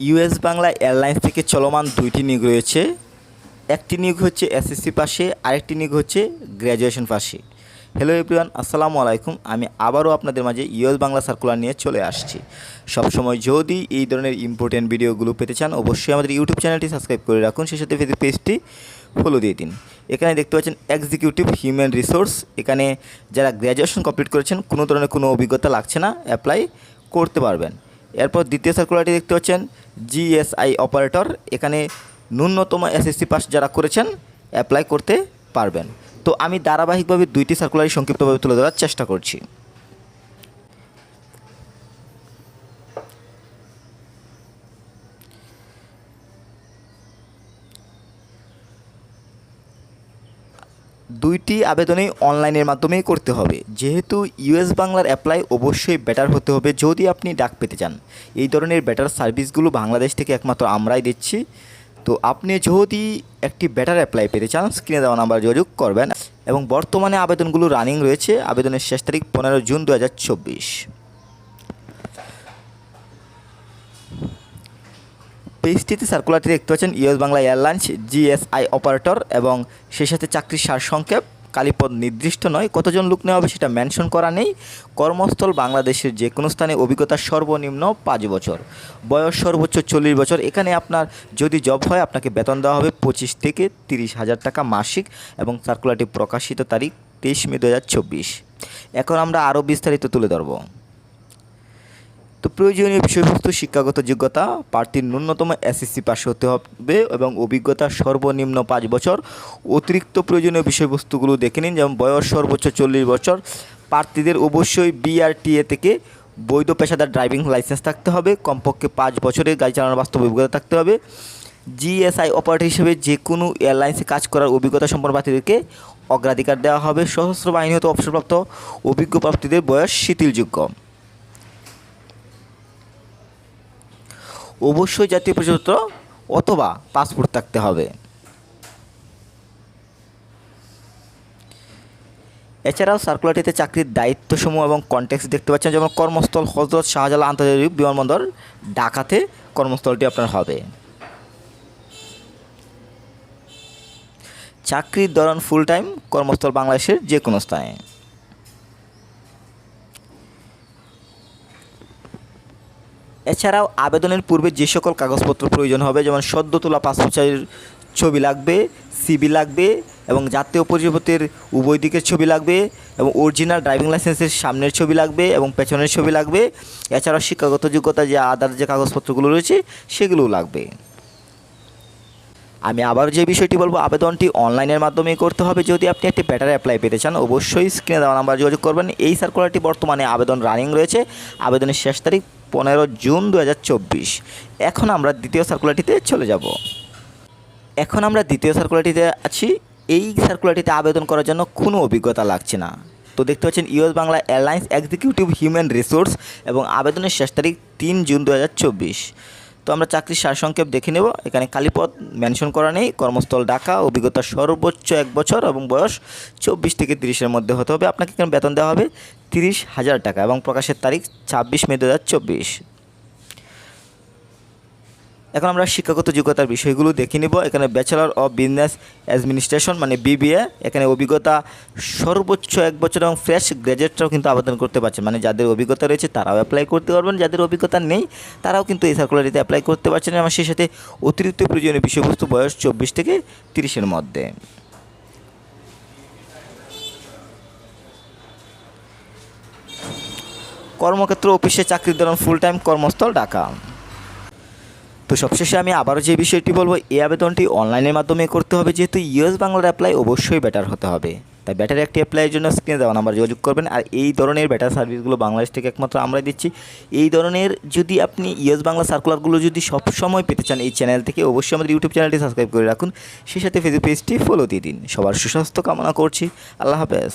US Bangla airlines থেকে চলমান দুইটি নিয়োগ রয়েছে। একটি নিয়োগ হচ্ছে এসএসসি পাশে, আরেকটি নিয়োগ হচ্ছে গ্র্যাজুয়েশন পাশে। হ্যালো এভরিওয়ান আসসালামু আলাইকুম। আমি আবারও আপনাদের মাঝে ইউএস বাংলা সার্কুলার নিয়ে চলে আসছি। সবসময় যদি এই ধরনের ইম্পর্টেন্ট ভিডিওগুলো পেতে চান, অবশ্যই আমাদের ইউটিউব চ্যানেলটি সাবস্ক্রাইব করে রাখুন। সেই সাথে ফেসবুক পেজটি ফলো দিয়ে দিন। এখানে দেখতে পাচ্ছেন এক্সিকিউটিভ হিউম্যান রিসোর্স এখানে যারা গ্র্যাজুয়েশন কমপ্লিট করেছেন, কোনো ধরনের কোনো অভিজ্ঞতা লাগছে না অ্যাপ্লাই করতে পারবেন। এরপর দ্বিতীয় সার্কুলারটি দেখতে পাচ্ছেন জিএসআই অপারেটর এখানে ন্যূনতম এসএসসি পাস যারা করেছেন অ্যাপ্লাই করতে পারবেন। তো আমি ধারাবাহিকভাবে দুইটি সার্কুলারই সংক্ষিপ্তভাবে তুলে ধরার চেষ্টা করছি। দুইটি আবেদনেই অনলাইনের মাধ্যমেই করতে হবে। যেহেতু ইউএস বাংলার অ্যাপ্লাই অবশ্যই বেটার হতে হবে যদি আপনি ডাক পেতে চান। এই ধরনের বেটার সার্ভিসগুলো বাংলাদেশ থেকে একমাত্র আমরাই দিচ্ছি। তো আপনি যদি একটি বেটার অ্যাপ্লাই পেতে চান স্ক্রিনে দেওয়া নাম্বার যোগাযোগ করবেন। এবং বর্তমানে আবেদনগুলো রানিং রয়েছে। আবেদনের শেষ তারিখ পনেরো জুন দু হাজার চব্বিশ হাজার চব্বিশ পেজটিতে সার্কুলারটি দেখতে পাচ্ছেন US Bangla Airlines GSI operator এবং সেই সাথে চাকরির সারসংক্ষেপ কালীপদ নির্দিষ্ট নয়, কতজন লোক নেওয়া হবে সেটা মেনশন করা নেই। কর্মস্থল বাংলাদেশের যে কোনো স্থানে অভিজ্ঞতা সর্বনিম্ন পাঁচ বছর। বয়স সর্বোচ্চ চল্লিশ বছর। এখানে আপনার যদি জব হয়, আপনাকে বেতন দেওয়া হবে পঁচিশ থেকে তিরিশ হাজার টাকা মাসিক এবং সার্কুলারটি প্রকাশিত তারিখ তেইশ মে দু হাজার চব্বিশ। এখন আমরা আরও বিস্তারিত তুলে ধরবো। তো প্রয়োজনীয় বিষয়বস্তু, শিক্ষাগত যোগ্যতা, প্রার্থীর ন্যূনতম এসএসসি পাস হতে হবে এবং অভিজ্ঞতা সর্বনিম্ন পাঁচ বছর। অতিরিক্ত প্রয়োজনীয় বিষয়বস্তুগুলো দেখে নিন, যেমন বয়স সর্বোচ্চ চল্লিশ বছর। প্রার্থীদের অবশ্যই বিআরটিএ থেকে বৈধ পেশাদার ড্রাইভিং লাইসেন্স থাকতে হবে। কমপক্ষে পাঁচ বছরের গাড়ি চালানোর বাস্তব অভিজ্ঞতা থাকতে হবে। জিএসআই অপারেটর হিসেবে যে কোনো এয়ারলাইন্সে কাজ করার অভিজ্ঞতা সম্পন্ন প্রার্থীদেরকে অগ্রাধিকার দেওয়া হবে। সশস্ত্র বাহিনী হতে অবসরপ্রাপ্ত। অভিজ্ঞ প্রার্থীদের বয়স শিথিলযোগ্য। অবশ্যই জাতীয় পরিচয়পত্র অথবা পাসপোর্ট থাকতে হবে। এছাড়াও সার্কুলারটিতে চাকরির দায়িত্বসমূহ এবং কনটেক্সট দেখতে পাচ্ছেন যেমন কর্মস্থল হজরত শাহজালাল আন্তর্জাতিক বিমানবন্দর ঢাকাতে কর্মস্থলটি আপনার হবে। চাকরির ধরন ফুল টাইম কর্মস্থল বাংলাদেশের যে কোনো স্থানে। এছাড়াও আবেদনের পূর্বে যে সকল কাগজপত্র প্রয়োজন হবে, যেমন সদ্য তোলা পাসপোর্ট সাইজের ছবি লাগবে সিবি লাগবে এবং জাতীয় পরিচয়পত্রের উভয় দিকের ছবি লাগবে এবং অরিজিনাল ড্রাইভিং লাইসেন্সের সামনের ছবি লাগবে এবং পেছনের ছবি লাগবে। এছাড়াও শিক্ষাগত যোগ্যতা যে আদার যে কাগজপত্রগুলো রয়েছে, সেগুলোও লাগবে। আমি আবার যে বিষয়টি বলব, আবেদনটি অনলাইনের মাধ্যমে করতে হবে। যদি আপনি একটি ব্যাটারি অ্যাপ্লাই পেতে চান, অবশ্যই স্ক্রিনে দেওয়া নাম্বার যোগাযোগ করবেন। এই সার্কুলারটি বর্তমানে আবেদন রানিং রয়েছে। আবেদনের শেষ তারিখ পনেরো জুন দু হাজার চব্বিশ। এখন আমরা দ্বিতীয় সার্কুলারটিতে চলে যাব। এখন আমরা দ্বিতীয় সার্কুলারটিতে আছি। এই সার্কুলারটিতে আবেদন করার জন্য কোনো অভিজ্ঞতা লাগছে না। তো দেখতে পাচ্ছেন, US Bangla Airlines executive human resource এবং আবেদনের শেষ তারিখ তিন জুন দু হাজার চব্বিশ। তো আমরা চাকরির সারসংক্ষেপ দেখে নেব। এখানে কালীপদ মেনশন করা নেই। কর্মস্থল ডাকা অভিজ্ঞতা সর্বোচ্চ এক বছর এবং বয়স চব্বিশ থেকে তিরিশের মধ্যে হতে হবে। আপনাকে এখানে বেতন দেওয়া হবে তিরিশ হাজার টাকা এবং প্রকাশের তারিখ ছাব্বিশ মে দু হাজার চব্বিশ। এখন আমরা শিক্ষাগত যোগ্যতার বিষয়গুলো দেখে নেব। এখানে ব্যাচেলর অফ বিজনেস অ্যাডমিনিস্ট্রেশন মানে বিবিএ এখানে অভিজ্ঞতা সর্বোচ্চ এক বছর এবং ফ্রেশ গ্র্যাজুয়েটরাও কিন্তু আবেদন করতে পারছেন মানে যাদের অভিজ্ঞতা রয়েছে, তারাও অ্যাপ্লাই করতে পারবেন। যাদের অভিজ্ঞতা নেই, তারাও কিন্তু এই সার্কুলারিতে অ্যাপ্লাই করতে পারছেন এবং সেই সাথে অতিরিক্ত প্রয়োজনীয় বিষয়বস্তু বয়স চব্বিশ থেকে তিরিশের মধ্যে। কর্মক্ষেত্র, অফিসে চাকরির ধরন ফুল টাইম কর্মস্থল, ঢাকা। তো সবশেষে আমি আবারও যে বিষয়টি বলব, এই আবেদনটি অনলাইনের মাধ্যমে করতে হবে। যেহেতু ইউএস বাংলার অ্যাপ্লাই অবশ্যই বেটার হতে হবে। তাই ব্যাটারি একটি অ্যাপ্লাইয়ের জন্য স্ক্রিনে দেওয়া নাম্বার যোগাযোগ করবেন। আর এই ধরনের ব্যাটার সার্ভিসগুলো বাংলাদেশ থেকে একমাত্র আমরাই দিচ্ছি। এই ধরনের যদি আপনি ইয়েস বাংলা সার্কুলারগুলো যদি সবসময় পেতে চান এই চ্যানেল থেকে, অবশ্যই আমাদের ইউটিউব চ্যানেলটি সাবস্ক্রাইব করে রাখুন। সেই সাথে ফেসবুক পেজটি ফলো দিয়ে দিন। সবার সুস্বাস্থ্য কামনা করছি। আল্লাহ হাফেজ।